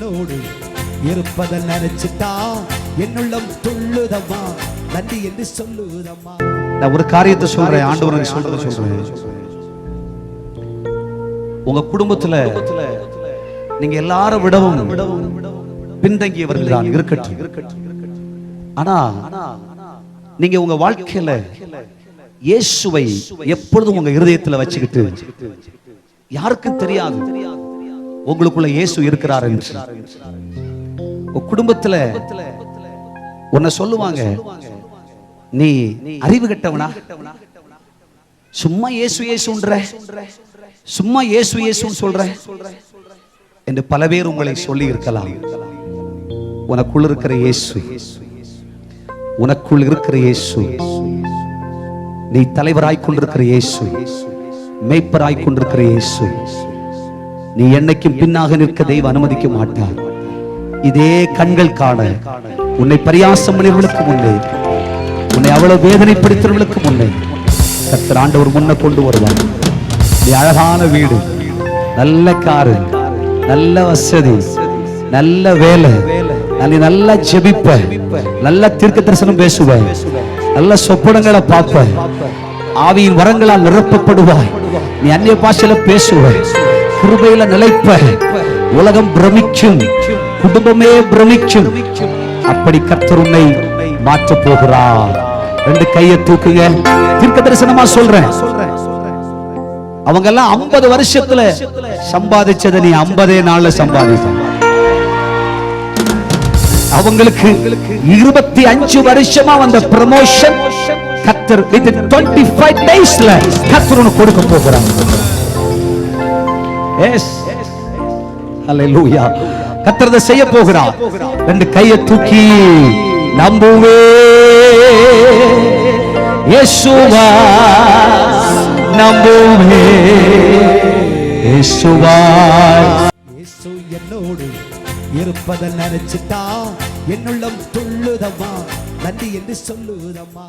என்னோடு இருப்பதை நினைச்சிட்டா என்னுள்ளம் துள்ளுதம்மா. நன்றி என்று சொல்லுதம்மா. நான் ஒரு காரியத்தை சொல்றேன். ஆண்டவர் சொல்றத சொல்றேன். உங்க குடும்பத்துல நீங்க எல்லாரும் விடவும் பின்தங்கியவர்கள் தான் இருக்கட்டும். ஆனா நீங்க உங்க வாழ்க்கையில இயேசுவை எப்பொழுதும் உங்க இருதயத்துல வச்சுக்கிட்டு யாருக்கும் தெரியாது. உங்களுக்குள்ள இயேசு இருக்கிறார் என்று. குடும்பத்துல உன்னை சொல்லுவாங்க நீ அறிவு கெட்டவனா? சும்மா இயேசு இயேசுன்ற? சும்மா இயேசு இயேசுன்னு சொல்ற? என்று பல பேர் உங்களை சொல்லி இருக்கலாம். உனக்குள் இருக்கிற இயேசு உனக்குள் இருக்கிற இயேசு நீ தலைவராய் கொண்டிருக்கிற இயேசு மேய்ப்பராய் கொண்டிருக்கிற இயேசு நீ என்னைக்கும் பின்னாக நிற்க தெய்வம் அனுமதிக்க மாட்டார் இதே கண்கள் காண உன்னை பரியாசம் பண்ணியவர்களுக்கு முன்னே உன்னை அவ்வளவு வேதனைப்படுத்துறவர்களுக்கு முன்னே கத்தர் ஆண்டவர் முன்ன கொண்டு வருவார். நீ அழகான வீடு நல்ல காரு நல்ல வசதி நல்ல வேலை நல்ல நல்லா ஜெபிப்ப நல்ல தீர்க்க தரிசனம் பேசுவ நல்ல சொப்பனங்களை பார்ப்ப ஆவியின் வரங்களால் நிரப்பப்படுவாய். நீ அந்நிய பாஷையில பேசுவ கிருபையில நிலைப்ப. உலகம் பிரமிக்கும். குடும்பமே பிரமிக்கும். அப்படி கர்த்தர் உன்னை மாற்ற போகிறார். ரெண்டு கையை தூக்குங்க. தீர்க்க தரிசனமா சொல்றேன். அவங்க எல்லாம் ஐம்பது வருஷத்துல சம்பாதிச்சதை நீ ஐம்பதே நாள்ல சம்பாதிச்ச. அவங்களுக்கு இருபத்தி அஞ்சு வருஷமா வந்த ப்ரமோஷன் கத்தர் வித் டுவெண்ட்டி ஃபைவ் டேஸ்ல கத்தர் உனக்கு கொடுக்க போகிறாங்க எஸ் ஹalleluya கத்தர் அதை செய்ய போகிறார் ரெண்டு கையை தூக்கி நம்புவே. இயேசுவா நம்புவே. இயேசுவா. இயேசு என்னோடு இருப்பதை நினைச்சிட்டா என்னுள்ளம் துள்ளுதம்மா. நன்றி என்று சொல்லுதம்மா.